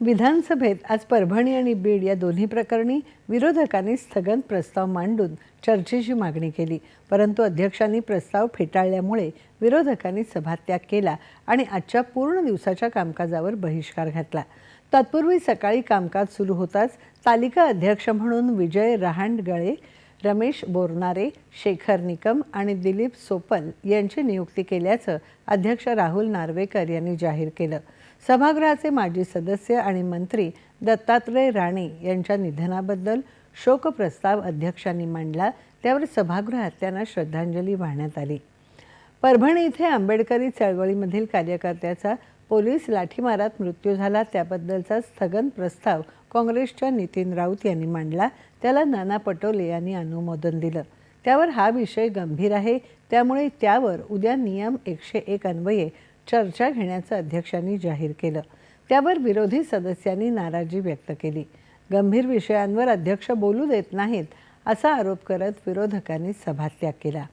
विधानसभेत आज परभणी आणि बीड या दोन्ही प्रकरणी विरोधकांनी स्थगन प्रस्ताव मांडून चर्चेची मागणी केली. परंतु अध्यक्षांनी प्रस्ताव फेटाळल्यामुळे विरोधकांनी सभात्याग केला आणि आजच्या पूर्ण दिवसाच्या कामकाजावर बहिष्कार घातला. तत्पूर्वी सकाळी कामकाज सुरू होताच तालिका अध्यक्ष म्हणून विजय रहांडगळे रमेश बोरनारे शेखर निकम आणि दिलीप सोपल यांची नियुक्ती केल्याचं अध्यक्ष राहुल नार्वेकर यांनी जाहीर केलं. सभागृहाचे माजी सदस्य आणि मंत्री दत्तात्रय राणे यांच्या निधनाबद्दल शोकप्रस्ताव अध्यक्षांनी मांडला त्यावर सभागृहात त्यांना श्रद्धांजली वाहण्यात आली. परभणी इथे आंबेडकरी चळवळीमधील कार्यकर्त्याचा पोलीस लाठीमारात मृत्यू झाला त्याबद्दलचा स्थगन प्रस्ताव काँग्रेसच्या नितीन राऊत यांनी मांडला. त्याला नाना पटोले यांनी अनुमोदन दिलं. त्यावर हा विषय गंभीर आहे. त्यामुळे त्यावर उद्या नियम एकशे एक अन्वये चर्चा घेण्याचं अध्यक्षांनी जाहीर केलं. त्यावर विरोधी सदस्यांनी नाराजी व्यक्त केली. गंभीर विषयांवर अध्यक्ष बोलू देत नाहीत असा आरोप करत विरोधकांनी सभात्याग केला.